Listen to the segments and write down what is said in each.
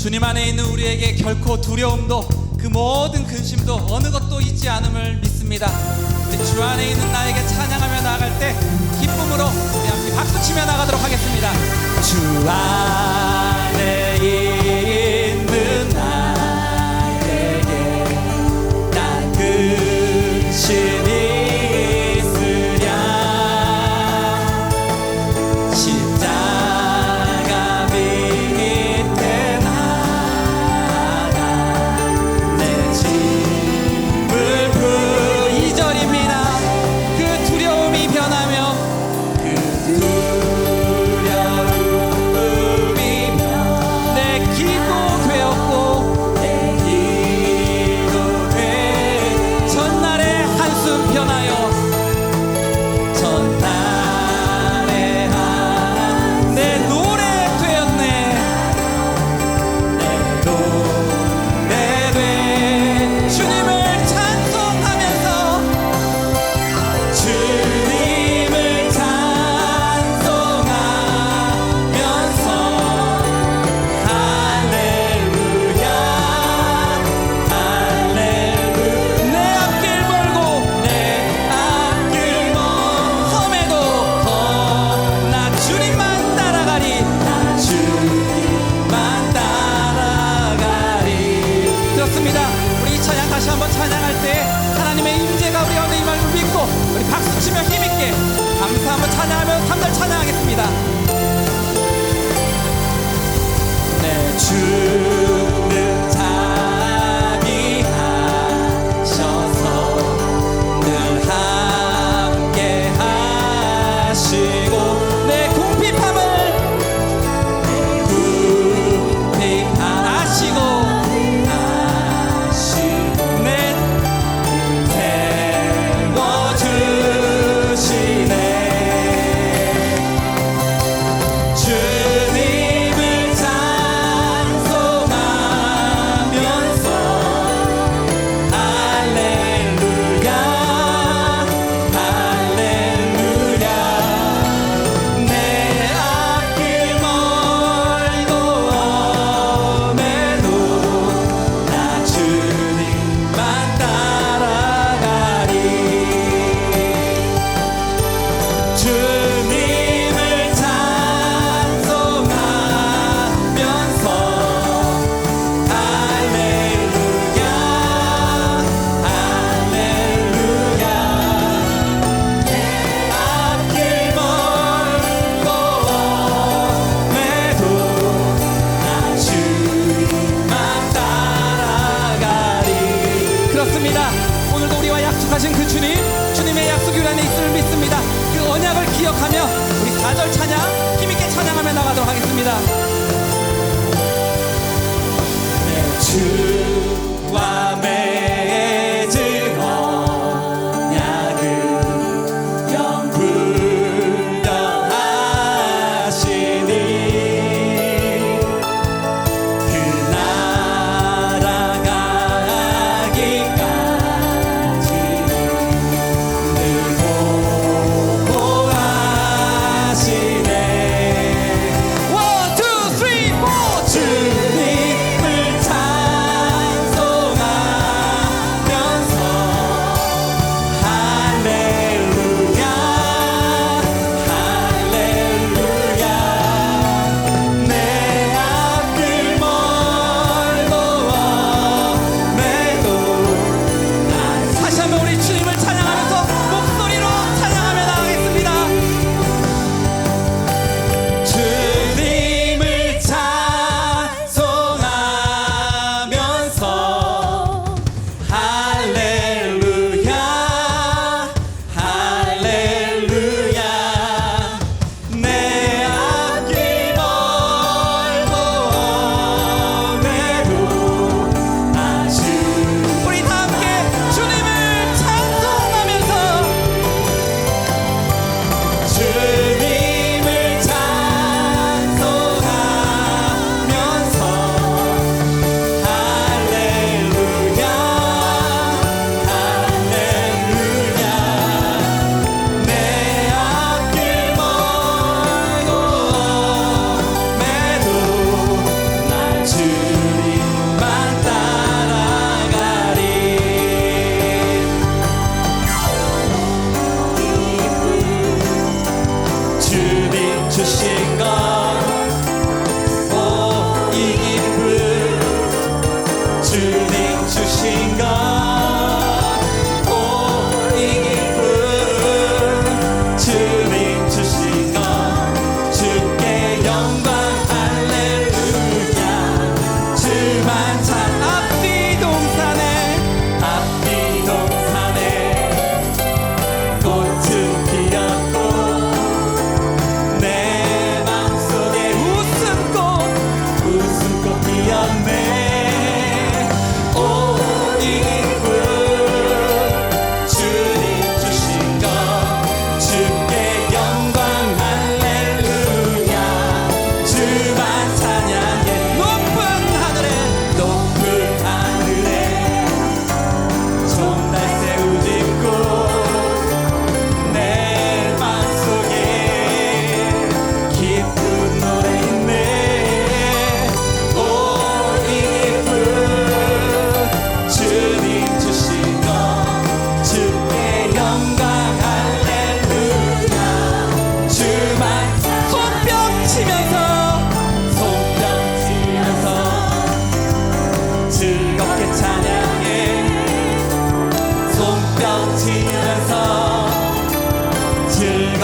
주님 안에 있는 우리에게 결코 두려움도 그 모든 근심도 어느 것도 있지 않음을 믿습니다. 주 안에 있는 나에게 찬양하며 나아갈 때 기쁨으로 함께 박수치며 나가도록 하겠습니다. 주 안에 찬양할 때 하나님의 임재가 우리 가운데 줄 믿고 우리 박수치며 힘있게 감사 한번 찬양하며 삼절 찬양하겠습니다. 내 주 그렇습니다. 오늘도 우리와 약속하신 그 주님 주님의 약속 유란에 있음을 믿습니다. 그 언약을 기억하며 우리 4절 찬양 힘있게 찬양하며 나가도록 하겠습니다. 내 주와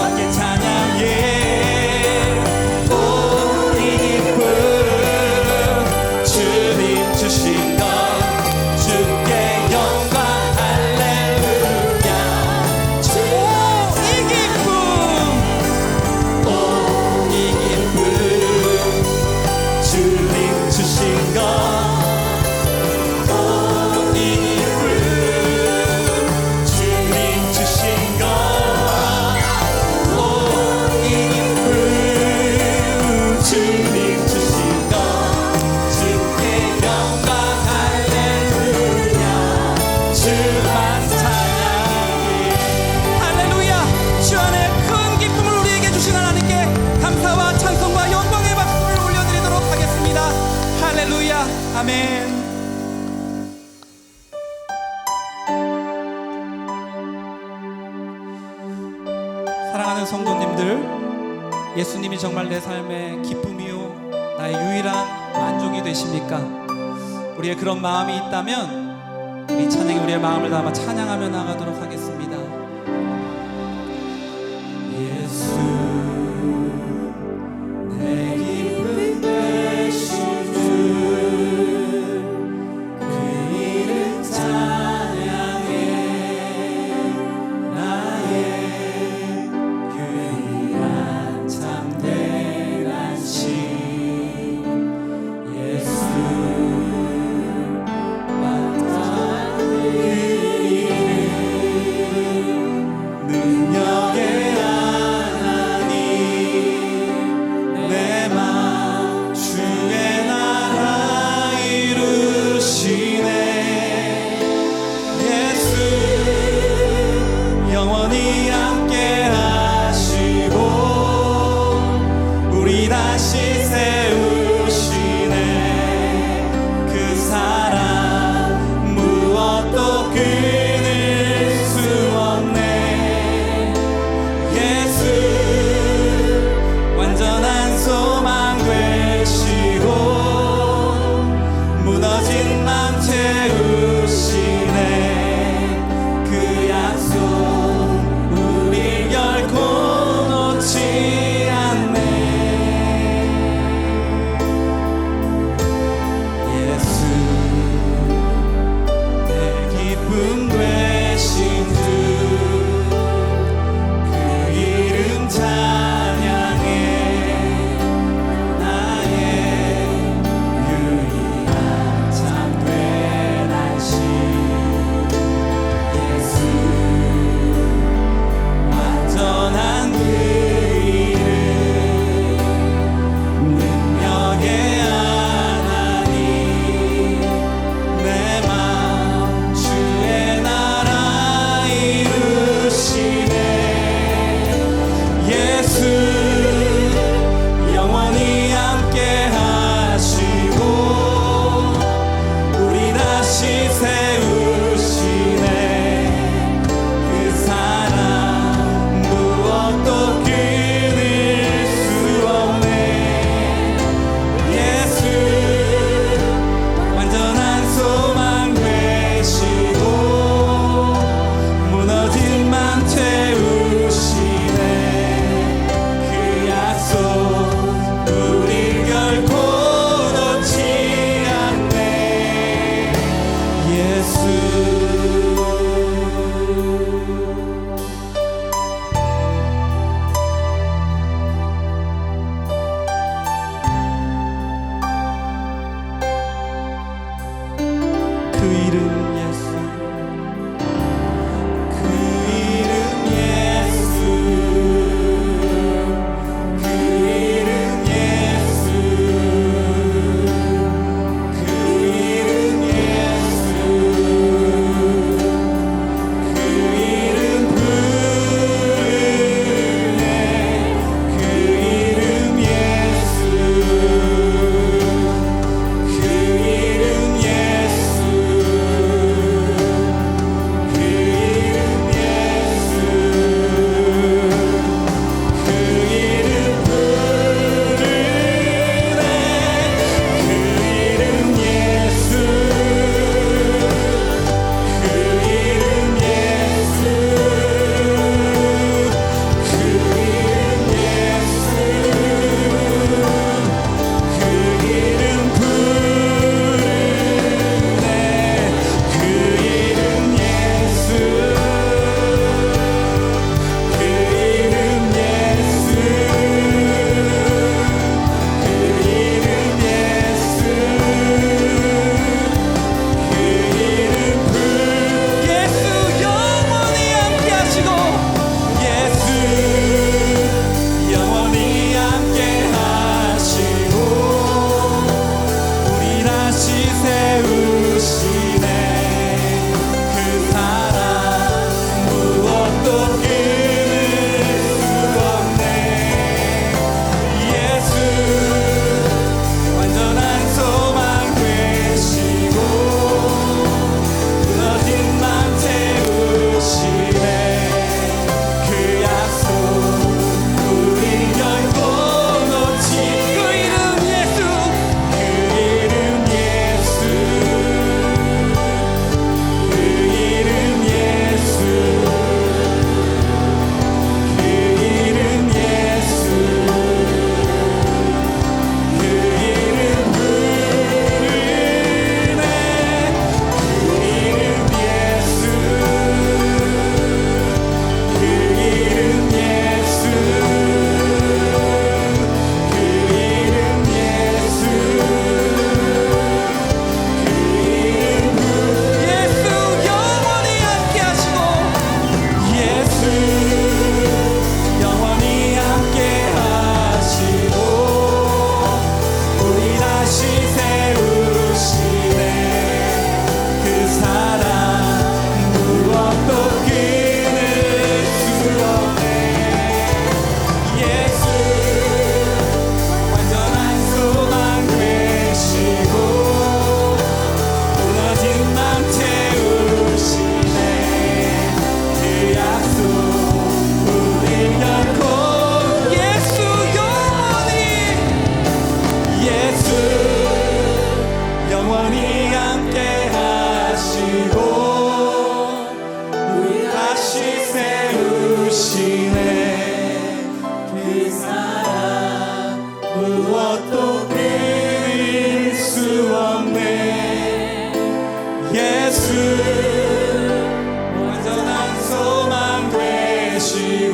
what the time. 예수님이 정말 내 삶의 기쁨이요 나의 유일한 만족이 되십니까? 우리의 그런 마음이 있다면 우리 찬양에 우리의 마음을 담아 찬양하며 나가도록 하겠습니다. You.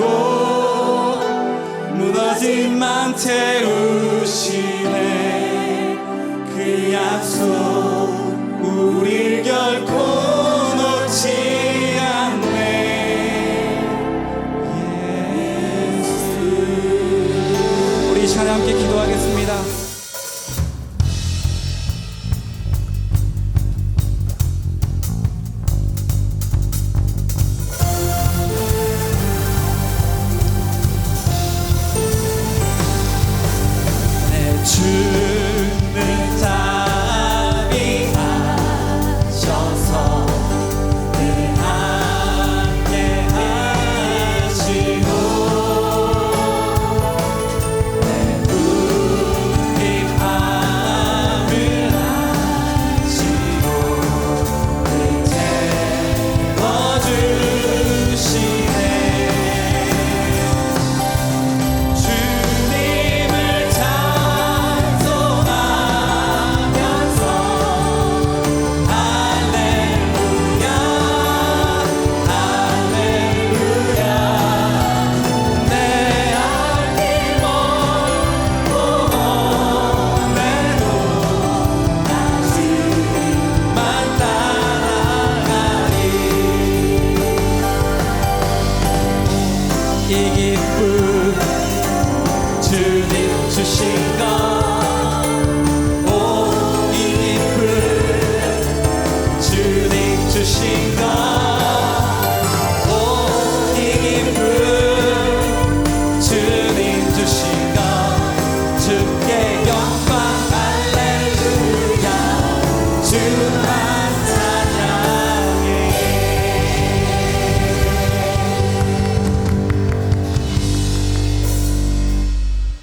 주시고 무너진 맘 채우시네 그 약속. to share.